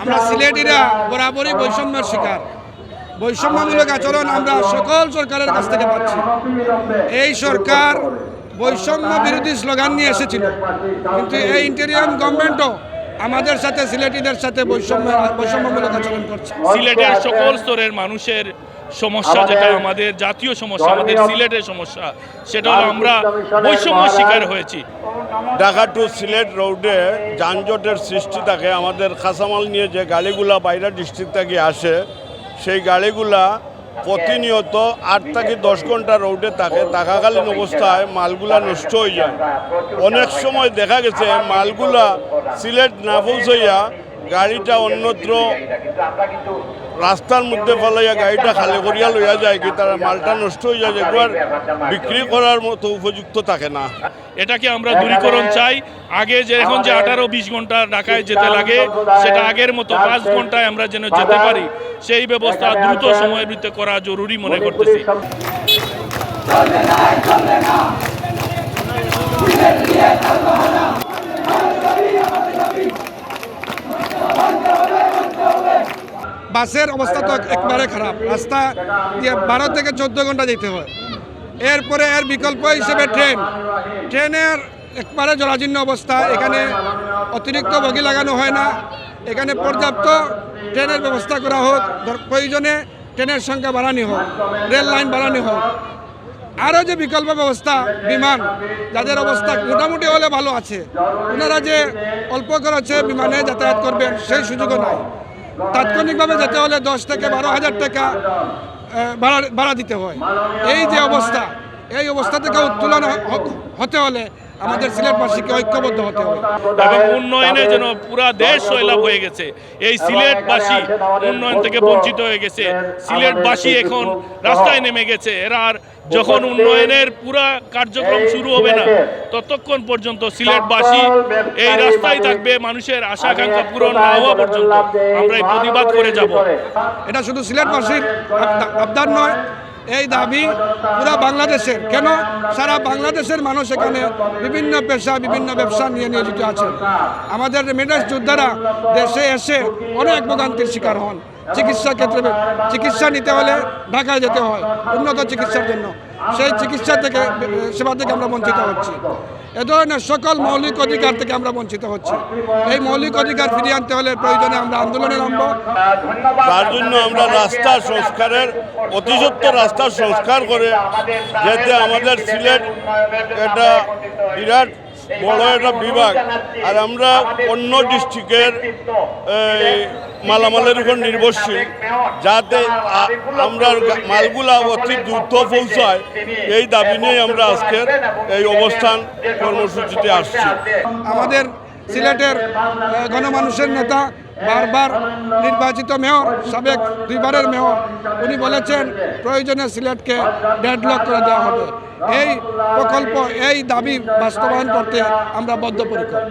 আমরা সিলেটিরা বরাবরই বৈষম্যের শিকার। বৈষম্যমূলক আচরণ আমরা সকল সরকারের কাছ থেকে পাচ্ছি। এই সরকার বৈষম্য বিরোধী স্লোগান নিয়ে এসেছিল। কিন্তু এই ইন্টেরিয়াম গভর্নমেন্টও আমাদের সাথে সিলেটিদের সাথে বৈষম্য বৈষম্যমূলক আচরণ করছে। সিলেটের সকল স্তরের মানুষের সমস্যা যেটা আমাদের জাতীয় সমস্যা আমাদের সিলেটের সমস্যা সেটা হলো আমরা বৈষম্য শিকার হয়েছি। ঢাকা টু সিলেট রোডে যানজটের সৃষ্টি থাকে। আমাদের খাসামাল নিয়ে যে গাড়িগুলা বাইরে ডিস্ট্রিক্ট থেকে আসে, সেই গাড়িগুলা প্রতিনিয়ত আট থেকে দশ ঘণ্টা রোডে থাকে। থাকাকালীন অবস্থায় মালগুলা নষ্ট হয়ে যায়। অনেক সময় দেখা গেছে মালগুলা সিলেট না পৌঁছাইয়া গাড়িটা অন্যত্র রাস্তার মধ্যে ফেলাইয়া গাড়িটা খালি করিয়া লইয়া যায় কি তারা মালটা নষ্ট হয়ে যায়, একবার বিক্রি করার মতো উপযুক্ত থাকে না। এটাকে আমরা দূরীকরণ চাই? আগে যে এখন যে আঠারো বিশ ঘণ্টা ঢাকায় যেতে লাগে, সেটা আগের মতো পাঁচ ঘন্টায় আমরা যেন যেতে পারি। সেই ব্যবস্থা দ্রুত সময়ের ভিতরে করা জরুরি মনে করতেছি। বাসের অবস্থা তো একবারে খারাপ। রাস্তা দিয়ে বারো থেকে চোদ্দ ঘণ্টা যেতে হয়। এরপরে এর বিকল্প হিসেবে ট্রেন। ট্রেনের একবারে জরাজীর্ণ অবস্থা। এখানে অতিরিক্ত বগি লাগানো হয় না। এখানে পর্যাপ্ত ট্রেনের ব্যবস্থা করা হোক। প্রয়োজনে ট্রেনের সংখ্যা বাড়ানো হোক, রেল লাইন বাড়ানো হোক। আরও যে বিকল্প ব্যবস্থা, বিমান, যাদের অবস্থা মোটামুটি হলে ভালো আছে। ওনারা যে অল্প খরচে বিমানে যাতায়াত করবেন, সেই সুযোগও নাই। তাৎক্ষণিকভাবে যেতে হলে দশ থেকে বারো হাজার টাকা ভাড়া ভাড়া দিতে হয়। এই যে অবস্থা, এই অবস্থা থেকে উত্তোলন হতে হলে আমাদের সিলেটবাসীকে ঐক্যবদ্ধ হতে হবে। এবং উন্নয়নে যেন পুরা দেশ সয়লাভ হয়ে গেছে। এই সিলেটবাসী উন্নয়ন থেকে বঞ্চিত হয়ে গেছে। সিলেটবাসী এখন রাস্তায় নেমে গেছে। এরা আর যখন উন্নয়নের পুরা কার্যক্রম শুরু হবে না ততক্ষণ পর্যন্ত সিলেটবাসী এই রাস্তায় থাকবে। মানুষের আশা আকাঙ্ক্ষা পূরণ না হওয়া পর্যন্ত আমরা এই প্রতিবাদ করে যাব। এটা শুধু সিলেটবাসীর আবদা- আবদার নয় এই দাবি পুরা বাংলাদেশের। কেন? সারা বাংলাদেশের মানুষ এখানে বিভিন্ন পেশা, বিভিন্ন ব্যবসা নিয়ে নিয়োজিত আছে আমাদের মেডাস যোদ্ধারা দেশে এসে অনেক ভোগান্তির শিকার হন। চিকিৎসা ক্ষেত্রে চিকিৎসা নিতে হলে ঢাকায় যেতে হয় উন্নত চিকিৎসার জন্য। সেই চিকিৎসা থেকে সেবা থেকে আমরা বঞ্চিত হচ্ছি। এ ধরনের সকল মৌলিক অধিকার থেকে আমরা বঞ্চিত হচ্ছি। এই মৌলিক অধিকার ফিরিয়ে আনতে হলে প্রয়োজনে আমরা আন্দোলনে নামবো। তার জন্য আমরা রাস্তা সংস্কারের অতিসত্ত্ব রাস্তা সংস্কার করে যাতে আমাদের সিলেট এটা বিরাট বড় একটা বিভাগ আর আমরা অন্য ডিস্ট্রিক্টের মালামালের উপর নির্ভরশীল, যাতে আমরা মালগুলা অতি দ্রুত পৌঁছায়, এই দাবি নিয়ে আমরা আজকের এই অবস্থান কর্মসূচিতে আসছি। আমাদের সিলেটের গণমানুষের নেতা, বারবার নির্বাচিত মেয়র, সাবেক দুইবারের মেয়র, উনি বলেছেন প্রয়োজনে সিলেটকে ডেডলক করে দেওয়া হবে। এই প্রকল্প, এই দাবি বাস্তবায়ন করতে আমরা বদ্ধপরিকর।